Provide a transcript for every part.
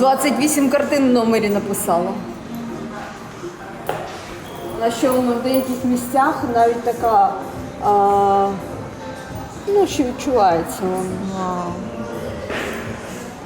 28 картин в номері написала. На що воно в деяких місцях навіть така, а, ну, що відчувається воно.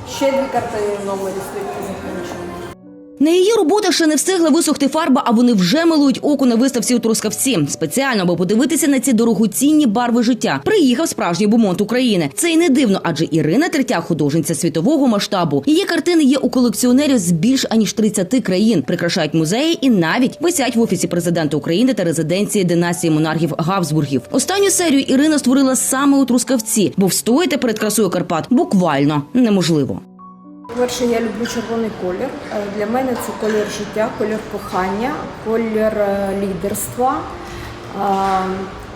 Ще дві картини в номері стоять закінчені. На її роботах ще не встигла висохти фарба, а вони вже милують око на виставці у Трускавці. Спеціально, аби подивитися на ці дорогоцінні барви життя. Приїхав справжній бумонт України. Це й не дивно, адже Ірина Третяк – художниця світового масштабу. Її картини є у колекціонерів з більш аніж 30 країн, прикрашають музеї і навіть висять в офісі президента України та резиденції династії монархів Габсбургів. Останню серію Ірина створила саме у Трускавці, бо встояти перед красою Карпат буквально неможливо. Перше, я люблю червоний колір. Е, Для мене це колір життя, колір кохання, колір е, лідерства. Е,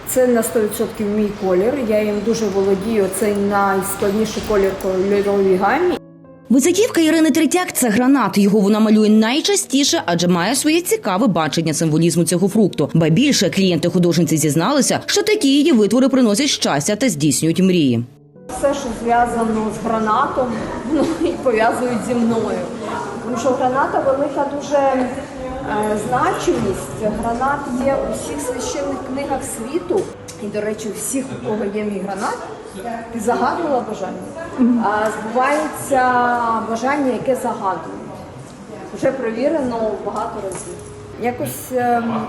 Це на 100% мій колір. Я їм дуже володію. Це найскладніший колір кольоровій гамі. Високівка Ірини Третяк це гранат. Його вона малює найчастіше, адже має своє цікаве бачення символізму цього фрукту. Ба більше клієнти художниці зізналися, що такі її витвори приносять щастя та здійснюють мрії. Все, що зв'язано з гранатом, пов'язують зі мною. Тому що граната велика дуже е, значимість. Гранат є у всіх священних книгах світу. І, до речі, у всіх, у кого є мій гранат, ти загадувала бажання. А збувається бажання, яке загадують. Вже перевірено багато разів. Якось ем,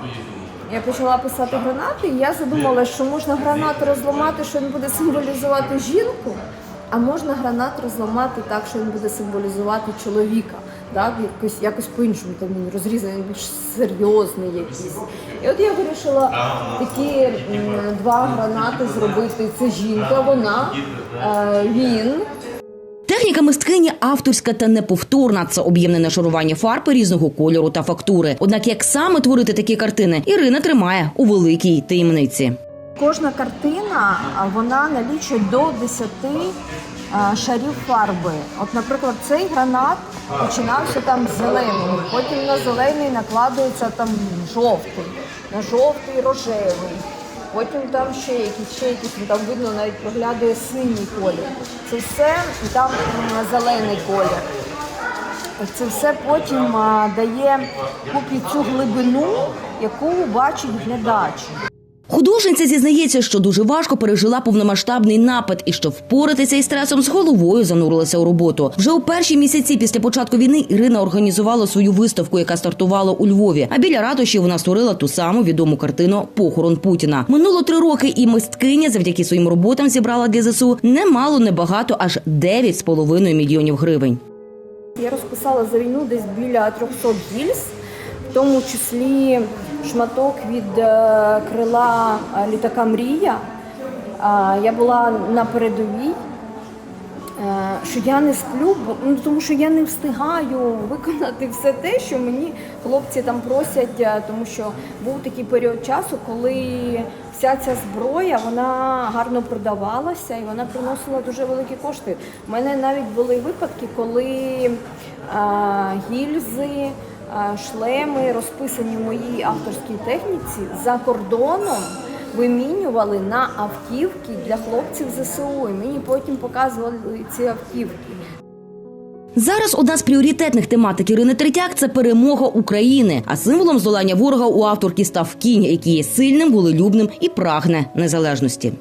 я почала писати гранати, і я задумала, що можна гранат розламати, що він буде символізувати жінку, а можна гранат розламати так, що він буде символізувати чоловіка. Так, якось, якось по-іншому там він розрізаний, більш серйозний якийсь. І от я вирішила такі два гранати зробити. Це жінка, вона, е, він. Техніка мисткині авторська та неповторна. Це об'ємне нашарування фарби різного кольору та фактури. Однак, як саме творити такі картини, Ірина тримає у великій таємниці. Кожна картина вона налічує до 10 а, шарів фарби. От, наприклад, цей гранат починався там з потім на зелений накладується там жовтий, на жовтий рожевий. Потім там ще якісь, ще якісь, там видно навіть проглядує синій колір. Це все і там зелений колір. Це все потім дає купі цю глибину, яку бачить глядач. Художниця зізнається, що дуже важко пережила повномасштабний напад і що впоратися із стресом з головою занурилася у роботу. Вже у перші місяці після початку війни Ірина організувала свою виставку, яка стартувала у Львові. А біля ратуші вона створила ту саму відому картину Похорон Путіна. Минуло три роки, і мисткиня завдяки своїм роботам зібрала для ЗСУ немало, небагато, аж 9,5 мільйонів гривень. Я розписала за війну десь біля 300 гільз, в тому числі шматок від е, крила е, літака Мрія. Я була на передовій. Е, Що я не сплю, ну тому що я не встигаю виконати все те, що мені хлопці там просять, тому що був такий період часу, коли вся ця зброя вона гарно продавалася і вона приносила дуже великі кошти. У мене навіть були випадки, коли гільзи, шлеми розписані в моїй авторській техніці за кордоном вимінювали на автівки для хлопців ЗСУ. І мені потім показували ці автівки. Зараз одна з пріоритетних тематик Ірини Третяк це перемога України. А символом здолання ворога у авторки став кінь, який є сильним, волелюбним і прагне незалежності.